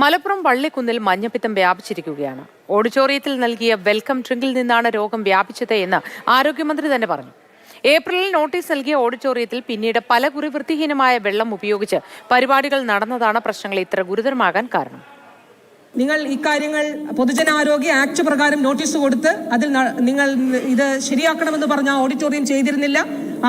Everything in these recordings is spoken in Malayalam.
മലപ്പുറം വള്ളിക്കുന്നിൽ മഞ്ഞപ്പിത്തം വ്യാപിച്ചിരിക്കുകയാണ്. ഓഡിറ്റോറിയത്തിൽ നൽകിയ വെൽക്കം ഡ്രിങ്കിൽ നിന്നാണ് രോഗം വ്യാപിച്ചത് എന്ന് ആരോഗ്യമന്ത്രി തന്നെ പറഞ്ഞു. ഏപ്രിലിൽ നോട്ടീസ് നൽകിയ ഓഡിറ്റോറിയത്തിൽ പിന്നീട് പല കുറി വൃത്തിഹീനമായ വെള്ളം ഉപയോഗിച്ച് പരിപാടികൾ നടന്നതാണ് പ്രശ്നങ്ങൾ ഇത്ര ഗുരുതരമാകാൻ കാരണം. നിങ്ങൾ ഇക്കാര്യങ്ങൾ പൊതുജനാരോഗ്യ ആക്ട് പ്രകാരം നോട്ടീസ് കൊടുത്ത് അതിൽ നിങ്ങൾ ഇത് ശരിയാക്കണമെന്ന് പറഞ്ഞ ഓഡിറ്റോറിയം ചെയ്തിരുന്നില്ല.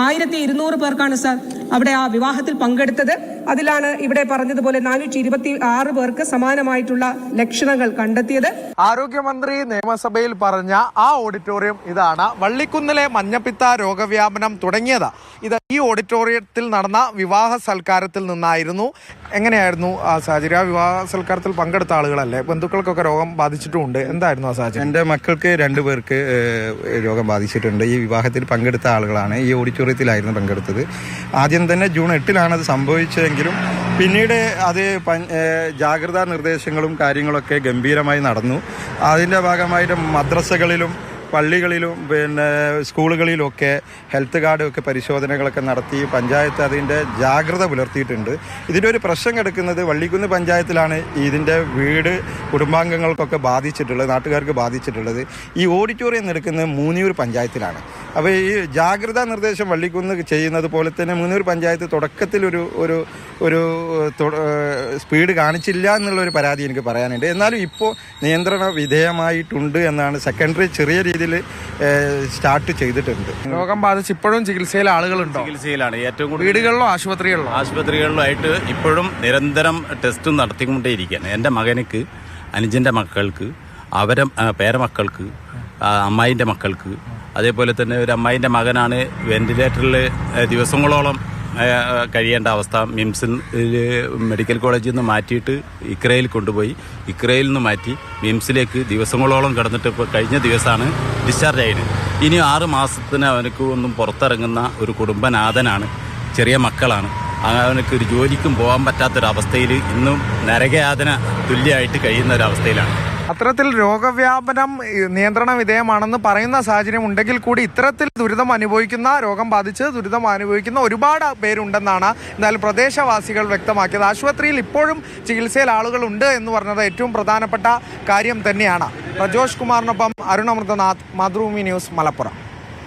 ആയിരത്തി ഇരുന്നൂറ് പേർക്കാണ് സാർ അവിടെ ആ വിവാഹത്തിൽ പങ്കെടുത്തത്. അതിലാണ് ഇവിടെ പറഞ്ഞതുപോലെ നാനൂറ്റി ഇരുപത്തി ആറ് പേർക്ക് സമാനമായിട്ടുള്ള ലക്ഷണങ്ങൾ കണ്ടെത്തിയത്. ആരോഗ്യമന്ത്രി നിയമസഭയിൽ പറഞ്ഞ ആ ഓഡിറ്റോറിയം ഇതാണ്. വള്ളിക്കുന്നിലെ മഞ്ഞപ്പിത്ത രോഗവ്യാപനം തുടങ്ങിയത്. ഇത് ഈ ഓഡിറ്റോറിയത്തിൽ നടന്ന വിവാഹ സൽക്കാരത്തിൽ നിന്നായിരുന്നു. എങ്ങനെയായിരുന്നു ആ സാഹചര്യം? ആ വിവാഹ സൽക്കാരത്തിൽ പങ്കെടുത്ത ആളുകളല്ലേ? ബന്ധുക്കൾക്കൊക്കെ രോഗം ബാധിച്ചിട്ടുമുണ്ട് എന്തായിരുന്നു ആ സാഹചര്യം? എന്റെ മക്കൾക്ക് രണ്ടു പേർക്ക് രോഗം ബാധിച്ചിട്ടുണ്ട്. ഈ വിവാഹത്തിൽ പങ്കെടുത്ത ആളുകളാണ് ഈ ഓഡിറ്റോറിയത്തിലായിരുന്നു പങ്കെടുത്തത്. ആദ്യം തന്നെ ജൂൺ എട്ടിലാണ് അത് സംഭവിച്ചതെങ്കിലും പിന്നീട് അത് ജാഗ്രതാ നിർദ്ദേശങ്ങളും കാര്യങ്ങളൊക്കെ ഗംഭീരമായി നടന്നു. അതിന്റെ ഭാഗമായിട്ട് മദ്രസകളിലും പള്ളികളിലും പിന്നെ സ്കൂളുകളിലുമൊക്കെ ഹെൽത്ത് കാർഡൊക്കെ പരിശോധനകളൊക്കെ നടത്തി പഞ്ചായത്ത് അതിന്റെ ജാഗ്രത പുലർത്തിയിട്ടുണ്ട്. ഇതിന്റെ ഒരു പ്രശ്നം കിടക്കുന്നത് വള്ളിക്കുന്ന് പഞ്ചായത്തിലാണ് ഇതിന്റെ വീട് കുടുംബാംഗങ്ങൾക്കൊക്കെ ബാധിച്ചിട്ടുള്ളത് നാട്ടുകാർക്ക് ബാധിച്ചിട്ടുള്ളത്. ഈ ഓഡിറ്റോറിയം നടക്കുന്നത് മൂന്നിയൂർ പഞ്ചായത്തിലാണ്. അപ്പോൾ ഈ ജാഗ്രതാ നിർദ്ദേശം വള്ളിക്കുന്ന് ചെയ്യുന്നത് പോലെ തന്നെ മൂന്നിയൂർ പഞ്ചായത്ത് തുടക്കത്തിലൊരു ഒരു ഒരു സ്പീഡ് കാണിച്ചില്ല എന്നുള്ളൊരു പരാതി എനിക്ക് പറയാനുണ്ട്. എന്നാലും ഇപ്പോൾ നിയന്ത്രണ വിധേയമായിട്ടുണ്ട് എന്നാണ് സെക്കൻഡറി ചെറിയ രീതിയിൽ സ്റ്റാർട്ട് ചെയ്തിട്ടുണ്ട്. രോഗം ബാധിച്ച് ഇപ്പോഴും ചികിത്സയിൽ ആളുകളുണ്ട്? ചികിത്സയിലാണ് ഏറ്റവും കൂടുതൽ വീടുകളിലോ ആശുപത്രികളിലോ? ആയിട്ട് ഇപ്പോഴും നിരന്തരം ടെസ്റ്റും നടത്തിക്കൊണ്ടേയിരിക്കുകയാണ്. എന്റെ മകനക്ക് അനുജന്റെ മക്കൾക്ക് അവരെ പേരമക്കൾക്ക് അമ്മായിന്റെ മക്കൾക്ക് അതേപോലെ തന്നെ ഒരു അമ്മായിന്റെ മകനാണ് വെന്റിലേറ്ററിൽ ദിവസങ്ങളോളം കഴിയേണ്ട അവസ്ഥ മിംസിൽ മെഡിക്കൽ കോളേജിൽ നിന്ന് മാറ്റിയിട്ട് ഇക്രയിൽ കൊണ്ടുപോയി. ഇക്രയിൽ നിന്ന് മാറ്റി മിംസിലേക്ക് ദിവസങ്ങളോളം കിടന്നിട്ട് ഇപ്പോൾ കഴിഞ്ഞ ദിവസമാണ് ഡിസ്ചാർജ് ആയത്. ഇനി ആറ് മാസത്തിന് അവനക്ക് ഒന്നും പുറത്തിറങ്ങുന്ന ഒരു കുടുംബനാഥനാണ് ചെറിയ മക്കളാണ്. അവനക്ക് ഒരു ജോലിക്കും പോകാൻ പറ്റാത്തൊരവസ്ഥയിൽ ഇന്നും നരകയാതന തുല്യമായിട്ട് കഴിയുന്ന ഒരവസ്ഥയിലാണ്. അത്തരത്തിൽ രോഗവ്യാപനം നിയന്ത്രണ വിധേയമാണെന്ന് പറയുന്ന സാഹചര്യം ഉണ്ടെങ്കിൽ കൂടി ഇത്തരത്തിൽ ദുരിതം അനുഭവിക്കുന്ന രോഗം ബാധിച്ച് ദുരിതം അനുഭവിക്കുന്ന ഒരുപാട് പേരുണ്ടെന്നാണ് എന്നാൽ പ്രദേശവാസികൾ വ്യക്തമാക്കിയത്. ആശുപത്രിയിൽ ഇപ്പോഴും ചികിത്സയിൽ ആളുകളുണ്ട് എന്ന് പറഞ്ഞത് ഏറ്റവും പ്രധാനപ്പെട്ട കാര്യം തന്നെയാണ്. പ്രജോഷ് കുമാറിനൊപ്പം അരുണമൃതനാഥ് മാതൃഭൂമി ന്യൂസ് മലപ്പുറം.